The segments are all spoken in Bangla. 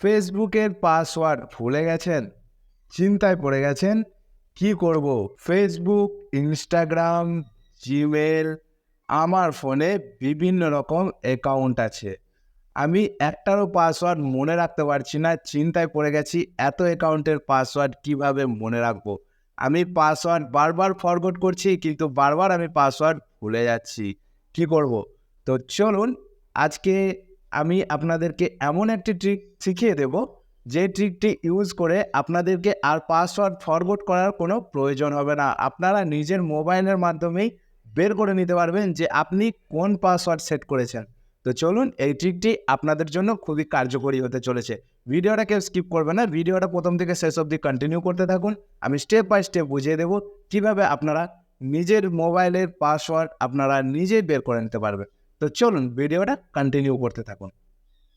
ফেসবুকের পাসওয়ার্ড ভুলে গেছেন? চিন্তায় পড়ে গেছেন? কি করব? ফেসবুক, ইনস্টাগ্রাম জিমেল আমার ফোনে বিভিন্ন রকম অ্যাকাউন্ট আছে। আমি একটারও পাসওয়ার্ড মনে রাখতে পারছি না, চিন্তায় পড়ে গেছি, এত অ্যাকাউন্টের পাসওয়ার্ড কীভাবে মনে রাখব? আমি পাসওয়ার্ড বারবার ফরগট করছি, কিন্তু বারবার আমি পাসওয়ার্ড ভুলে যাচ্ছি। কি করব? তো চলুন, আজকে আমি আপনাদেরকে এমন একটি ট্রিক শিখিয়ে দেব, যে ট্রিকটি ইউজ করে আপনাদেরকে আর পাসওয়ার্ড ফরওয়ার্ড করার কোনো প্রয়োজন হবে না। আপনারা নিজের মোবাইলের মাধ্যমেই বের করে নিতে পারবেন যে আপনি কোন পাসওয়ার্ড সেট করেছেন। তো চলুন এই ট্রিকটি আপনাদের জন্য খুবই কার্যকরী হতে চলেছে। ভিডিওটা কেউ স্কিপ করবে না, ভিডিওটা প্রথম থেকে শেষ অবধি কন্টিনিউ করতে থাকুন। আমি স্টেপ বাই স্টেপ বুঝিয়ে দেবো কীভাবে আপনারা নিজের মোবাইলের পাসওয়ার্ড আপনারা নিজেই বের করে নিতে পারবেন। তো চলুন ভিডিওটা কন্টিনিউ করতে থাকুন।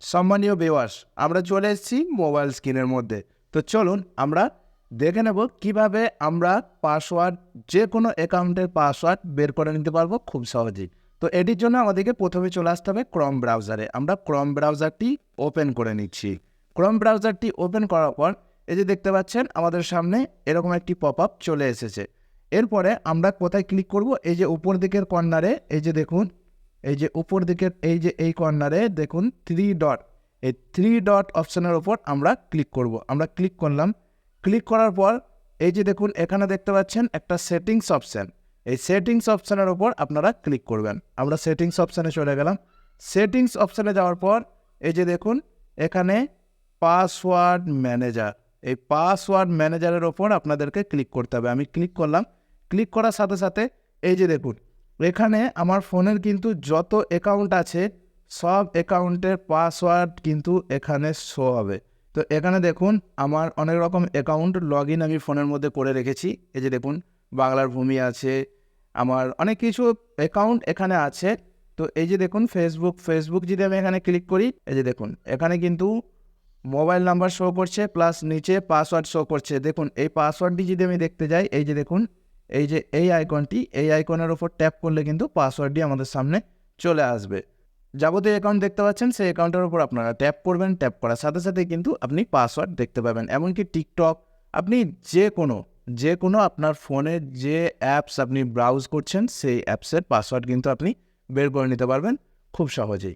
সম্মানীয় ভিউয়ার্স আমরা চলে এসেছি মোবাইল স্ক্রিনের মধ্যে। তো চলুন আমরা দেখে নেব কীভাবে আমরা পাসওয়ার্ড যে কোনো অ্যাকাউন্টের পাসওয়ার্ড বের করে নিতে পারব খুব সহজেই। তো এটির জন্য আমাদেরকে প্রথমে চলে আসতে হবে ক্রম ব্রাউজারে আমরা ক্রম ব্রাউজারটি ওপেন করে নিচ্ছি। ক্রম ব্রাউজারটি ওপেন করার পর, এই যে দেখতে পাচ্ছেন, আমাদের সামনে এরকম একটি পপ আপ চলে এসেছে। এরপরে আমরা কোথায় ক্লিক করব? এই যে উপর দিকের কর্নারে এই যে দেখুন এই যে উপর দিকের এই যে এই কর্নারে দেখুন থ্রি ডট এই থ্রি ডট অপশানের ওপর আমরা ক্লিক করব। আমরা ক্লিক করলাম। ক্লিক করার পর এই যে দেখুন, এখানে দেখতে পাচ্ছেন একটা সেটিংস অপশান এই সেটিংস অপশানের ওপর আপনারা ক্লিক করবেন। আমরা সেটিংস অপশানে চলে গেলাম। সেটিংস অপশানে যাওয়ার পর এই যে দেখুন, এখানে পাসওয়ার্ড ম্যানেজার এই পাসওয়ার্ড ম্যানেজারের ওপর আপনাদেরকে ক্লিক করতে হবে। আমি ক্লিক করলাম। ক্লিক করার সাথে সাথে এই যে দেখুন এখানে আমার ফোনের কিন্তু যত অ্যাকাউন্ট আছে, সব অ্যাকাউন্টের পাসওয়ার্ড কিন্তু এখানে শো হবে। তো এখানে দেখুন, আমার অনেক রকম অ্যাকাউন্ট লগ ইন আমি ফোনের মধ্যে করে রেখেছি। এই যে দেখুন, বাংলার ভূমি আছে, আমার অনেক কিছু অ্যাকাউন্ট এখানে আছে। তো এই যে দেখুন ফেসবুক ফেসবুক যদি আমি এখানে ক্লিক করি, এই যে দেখুন, এখানে কিন্তু মোবাইল নাম্বার শো করছে প্লাস নিচে পাসওয়ার্ড শো করছে। দেখুন, এই পাসওয়ার্ডটি যদি আমি দেখতে যাই, এই যে দেখুন এই যে এই আইকনটি এই আইকনের ওপর ট্যাপ করলে কিন্তু পাসওয়ার্ডটি আমাদের সামনে চলে আসবে। যাবতীয় অ্যাকাউন্ট দেখতে পাচ্ছেন, সেই অ্যাকাউন্টের উপর আপনারা ট্যাপ করবেন। ট্যাপ করার সাথে সাথে কিন্তু আপনি পাসওয়ার্ড দেখতে পাবেন। এমনকি টিকটক আপনি যে কোনো যে কোনো আপনার ফোনে যে অ্যাপস আপনি ব্রাউজ করছেন, সেই অ্যাপসের পাসওয়ার্ড কিন্তু আপনি বের করে নিতে পারবেন খুব সহজেই।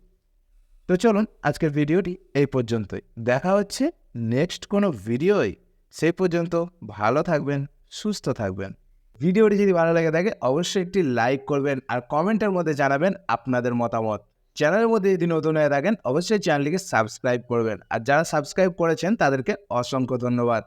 তো চলুন আজকের ভিডিওটি এই পর্যন্তই। দেখা হচ্ছে নেক্সট কোনো ভিডিওই সেই পর্যন্ত ভালো থাকবেন, সুস্থ থাকবেন। ভিডিওটি যদি ভালো লাগে থাকে, অবশ্যই একটি লাইক করবেন আর কমেন্টের মধ্যে জানাবেন আপনাদের মতামত। চ্যানেলের মধ্যে যদি নতুন হয়ে থাকেন, অবশ্যই চ্যানেলটিকে সাবস্ক্রাইব করবেন। আর যারা সাবস্ক্রাইব করেছেন, তাদেরকে অসংখ্য ধন্যবাদ।